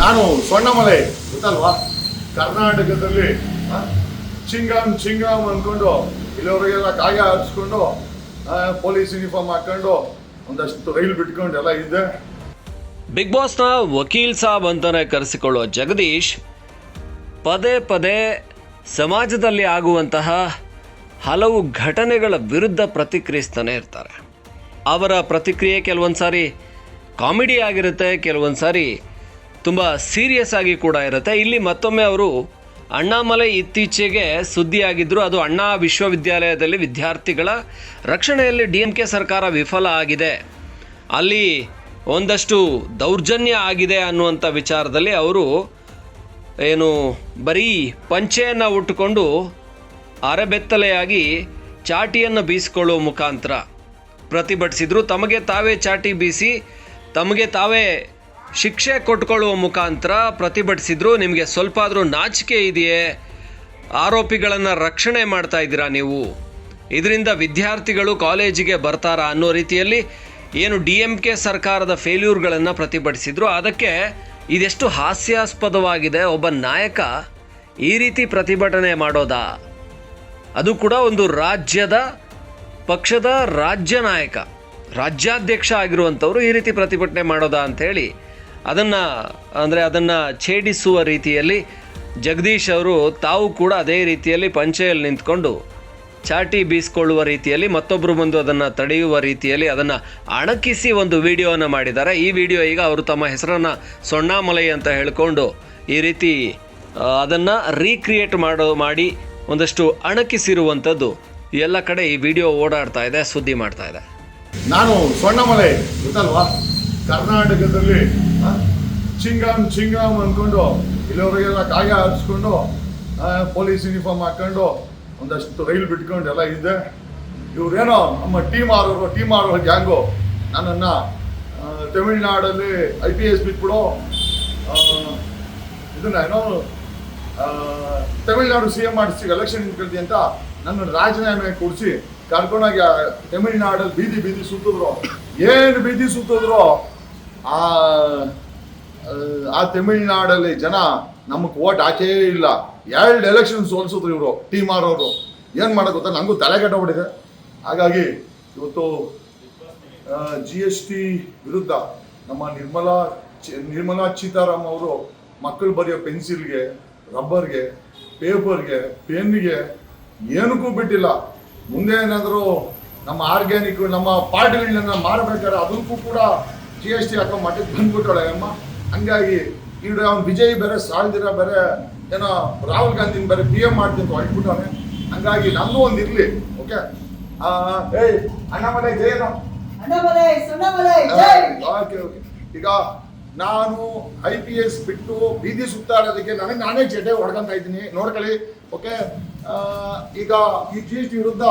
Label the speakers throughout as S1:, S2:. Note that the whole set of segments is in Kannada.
S1: ನಾನು ಸ್ವರ್ಣಮಲೆ ಗೊತ್ತಲ್ವಾ? ಕರ್ನಾಟಕದಲ್ಲಿ ಚಿಂಗಾಮ್ ಚಿಂಗಾಮ್ ಅಂದ್ಕೊಂಡು ಇಲ್ಲಿವರೆಗೆಲ್ಲ ಕಾಯ ಹರಿಸ್ಕೊಂಡು ಪೊಲೀಸ್ ಯೂನಿಫಾರ್ಮ್ ಹಾಕೊಂಡು ಒಂದಷ್ಟು ರೈಲ್ ಬಿಟ್ಕೊಂಡು ಎಲ್ಲ ಇದ್ದೆ.
S2: ಬಿಗ್ ಬಾಸ್ನ ವಕೀಲ್ ಸಾಬ್ ಅಂತಾನೆ ಕರೆಸಿಕೊಳ್ಳುವ ಜಗದೀಶ್, ಪದೇ ಪದೇ ಸಮಾಜದಲ್ಲಿ ಆಗುವಂತಹ ಹಲವು ಘಟನೆಗಳ ವಿರುದ್ಧ ಪ್ರತಿಕ್ರಿಯಿಸ್ತಾನೆ ಇರ್ತಾರೆ. ಅವರ ಪ್ರತಿಕ್ರಿಯೆ ಕೆಲವೊಂದು ಸಾರಿ ಕಾಮಿಡಿ ಆಗಿರುತ್ತೆ ಕೆಲವೊಂದು ಸಾರಿ ತುಂಬ ಸೀರಿಯಸ್ ಆಗಿ ಕೂಡ ಇರುತ್ತೆ. ಇಲ್ಲಿ ಮತ್ತೊಮ್ಮೆ ಅವರು ಅಣ್ಣಾಮಲೆ ಇತ್ತೀಚೆಗೆ ಸುದ್ದಿಯಾಗಿದ್ದರು ಅದು ಅಣ್ಣಾ ವಿಶ್ವವಿದ್ಯಾಲಯದಲ್ಲಿ ವಿದ್ಯಾರ್ಥಿಗಳ ರಕ್ಷಣೆಯಲ್ಲಿ ಡಿ ಎಂ ಕೆ ಸರ್ಕಾರ ವಿಫಲ ಆಗಿದೆ. ಅಲ್ಲಿ ಒಂದಷ್ಟು ದೌರ್ಜನ್ಯ ಆಗಿದೆ ಅನ್ನುವಂಥ ವಿಚಾರದಲ್ಲಿ ಅವರು ಏನು ಬರೀ ಪಂಚೆಯನ್ನು ಉಟ್ಟುಕೊಂಡು ಅರೆಬೆತ್ತಲೆಯಾಗಿ ಚಾಟಿಯನ್ನು ಬೀಸಿಕೊಳ್ಳುವ ಮುಖಾಂತರ ಪ್ರತಿಭಟಿಸಿದ್ರು. ತಮಗೆ ತಾವೇ ಚಾಟಿ ಬೀಸಿ, ತಮಗೆ ತಾವೇ ಶಿಕ್ಷೆ ಕೊಟ್ಕೊಳ್ಳುವ ಮುಖಾಂತರ ಪ್ರತಿಭಟಿಸಿದ್ರು. ನಿಮಗೆ ಸ್ವಲ್ಪ ಆದರೂ ನಾಚಿಕೆ ಇದೆಯೇ? ಆರೋಪಿಗಳನ್ನು ರಕ್ಷಣೆ ಮಾಡ್ತಾ ಇದ್ದೀರಾ ನೀವು? ಇದರಿಂದ ವಿದ್ಯಾರ್ಥಿಗಳು ಕಾಲೇಜಿಗೆ ಬರ್ತಾರಾ ಅನ್ನೋ ರೀತಿಯಲ್ಲಿ ಏನು ಡಿ ಎಂ ಕೆ ಸರ್ಕಾರದ ಫೇಲ್ಯೂರ್ಗಳನ್ನು ಪ್ರತಿಭಟಿಸಿದ್ರು. ಅದಕ್ಕೆ ಇದೆಷ್ಟು ಹಾಸ್ಯಾಸ್ಪದವಾಗಿದೆ. ಒಬ್ಬ ನಾಯಕ ಈ ರೀತಿ ಪ್ರತಿಭಟನೆ ಮಾಡೋದಾ? ಅದು ಕೂಡ ಒಂದು ರಾಜ್ಯದ, ಪಕ್ಷದ ರಾಜ್ಯ ನಾಯಕ, ರಾಜ್ಯಾಧ್ಯಕ್ಷ ಆಗಿರುವಂಥವ್ರು ಈ ರೀತಿ ಪ್ರತಿಭಟನೆ ಮಾಡೋದಾ ಅಂಥೇಳಿ ಅದನ್ನು, ಅಂದರೆ ಅದನ್ನು ಛೇಡಿಸುವ ರೀತಿಯಲ್ಲಿ ಜಗದೀಶ್ ಅವರು ತಾವು ಕೂಡ ಅದೇ ರೀತಿಯಲ್ಲಿ ಪಂಚೆಯಲ್ಲಿ ನಿಂತ್ಕೊಂಡು ಚಾಟಿ ಬೀಸ್ಕೊಳ್ಳುವ ರೀತಿಯಲ್ಲಿ ಮತ್ತೊಬ್ಬರು ಬಂದು ಅದನ್ನು ತಡೆಯುವ ರೀತಿಯಲ್ಲಿ ಅದನ್ನು ಅಣಕಿಸಿ ಒಂದು ವಿಡಿಯೋವನ್ನು ಮಾಡಿದ್ದಾರೆ. ಈ ವಿಡಿಯೋ ಈಗ ಅವರು ತಮ್ಮ ಹೆಸರನ್ನು ಸೊಣ್ಣಾಮಲೈ ಅಂತ ಹೇಳಿಕೊಂಡು ಈ ರೀತಿ ಅದನ್ನು ರೀಕ್ರಿಯೇಟ್ ಮಾಡೋ, ಮಾಡಿ ಒಂದಷ್ಟು ಅಣಕಿಸಿರುವಂಥದ್ದು ಎಲ್ಲ ಕಡೆ ಈ ವಿಡಿಯೋ ಓಡಾಡ್ತಾ ಇದೆ, ಸುದ್ದಿ ಮಾಡ್ತಾ ಇದೆ.
S1: ನಾನು ಸೊಣ್ಣಮಲೈ ಗೊತ್ತಲ್ವಾ? ಕರ್ನಾಟಕದಲ್ಲಿ ಚಿಂಗಾಮ್ ಚಿಂಗಾಮ್ ಅಂದ್ಕೊಂಡು ಇಲ್ಲಿವರೆಗೆಲ್ಲ ಕಾಯ ಹರಿಸ್ಕೊಂಡು ಪೊಲೀಸ್ ಯೂನಿಫಾರ್ಮ್ ಹಾಕೊಂಡು, ಒಂದಷ್ಟು ರೈಲ್ ಬಿಟ್ಕೊಂಡು ಎಲ್ಲ ಇದ್ದೆ ಇವರೇನೋ ನಮ್ಮ ಟೀಮ್ ಆರೋರು ಟೀಮ್ ಆರೋ ಗ್ಯಾಂಗು, ನನ್ನನ್ನು ತಮಿಳ್ನಾಡಲ್ಲಿ ಐ ಪಿ ಎಸ್ ಬಿಟ್ಬಿಡು. ಇದನ್ನ ಏನೋ ತಮಿಳ್ನಾಡು ಸಿ ಎಂ ಮಾಡಿಸಿ ಎಲೆಕ್ಷನ್ ನಿಂತ್ಕೊಳ್ತಿ ಅಂತ ನನ್ನ ರಾಜೀನಾಮೆ ಕೊಡಿಸಿ ಕರ್ಕೊಂಡೋಗಿ ತಮಿಳ್ನಾಡಲ್ಲಿ ಬೀದಿ ಬೀದಿ ಸುತ್ತಿದ್ರು. ಏನು ಬೀದಿ ಸುತ್ತಿದ್ರು? ಆ ತಮಿಳ್ನಾಡಲ್ಲಿ ಜನ ನಮಗೆ ವೋಟ್ ಹಾಕೇ ಇಲ್ಲ. ಎರಡು ಎಲೆಕ್ಷನ್ ಸೋಲ್ಸಿದ್ರು ಇವರು ಟೀಮ್ ಆರೋರು. ಏನು ಮಾಡೋದು ಗೊತ್ತಾ? ನನಗೂ ತಲೆ ಹಾಗಾಗಿ ಇವತ್ತು ಜಿ ಎಸ್ ಟಿ ವಿರುದ್ಧ ನಮ್ಮ ನಿರ್ಮಲಾ ನಿರ್ಮಲಾ ಸೀತಾರಾಮ್ ಅವರು ಮಕ್ಕಳು ಬರೆಯೋ ಪೆನ್ಸಿಲ್ಗೆ, ರಬ್ಬರ್ಗೆ, ಪೇಪರ್ಗೆ ಪೆನ್ಗೆ ಏನಕ್ಕೂ ಬಿಟ್ಟಿಲ್ಲ. ಮುಂದೆ ಏನಾದರೂ ನಮ್ಮ ಆರ್ಗ್ಯಾನಿಕ್ ನಮ್ಮ ಪಾರ್ಟಿಗಳನ್ನ ಮಾರಬೇಕಾದ್ರೆ ಅದಕ್ಕೂ ಕೂಡ ಜಿ ಎಸ್ ಟಿ ಹಾಕೋ ಮಟ್ಟಕ್ಕೆ ಬಂದ್ಬಿಟ್ಟಳೆ ಅಮ್ಮ. ಹಂಗಾಗಿ ಈಗ ಅವ್ನು ವಿಜಯ್ ಬೇರೆ ಸಾಲ್ದಿರ ಬೇರೆ ಏನೋ ರಾಹುಲ್ ಗಾಂಧಿನ ಬೇರೆ ಪಿ ಎಂ ಮಾಡ್ತೀನಿ ಅಂತ ಹೊರಟ್ಬಿಟ್ಟವನೆ. ಹಂಗಾಗಿ ನಮಗೂ ಒಂದು ಇರಲಿ ಓಕೆ ಏಯ್ ಅಣ್ಣಾಮಲೈ ಜಯನ?
S3: ಅಣ್ಣಾಮಲೈ ಸಣ್ಣಮಲೈ ಜೈ!
S1: ಓಕೆ ಓಕೆ ಈಗ ನಾನು ಐ ಪಿ ಎಸ್ ಬಿಟ್ಟು ಬೀದಿ ಸುತ್ತಾಡೋದಕ್ಕೆ ನನಗೆ ನಾನೇ ಜಡೆ ಹೊಡ್ಕೊಂತ ಇದ್ದೀನಿ. ನೋಡ್ಕೊಳ್ಳಿ ಓಕೆ ಈಗ ಈ ಜಿ ಎಸ್ ಟಿ ವಿರುದ್ಧ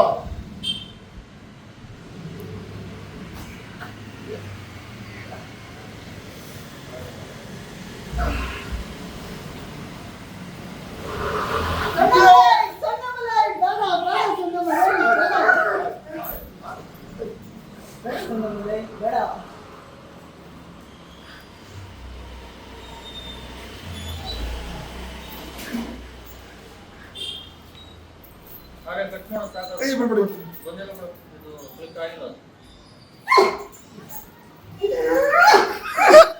S1: ಬಿಡ್ಬಿಡಿ.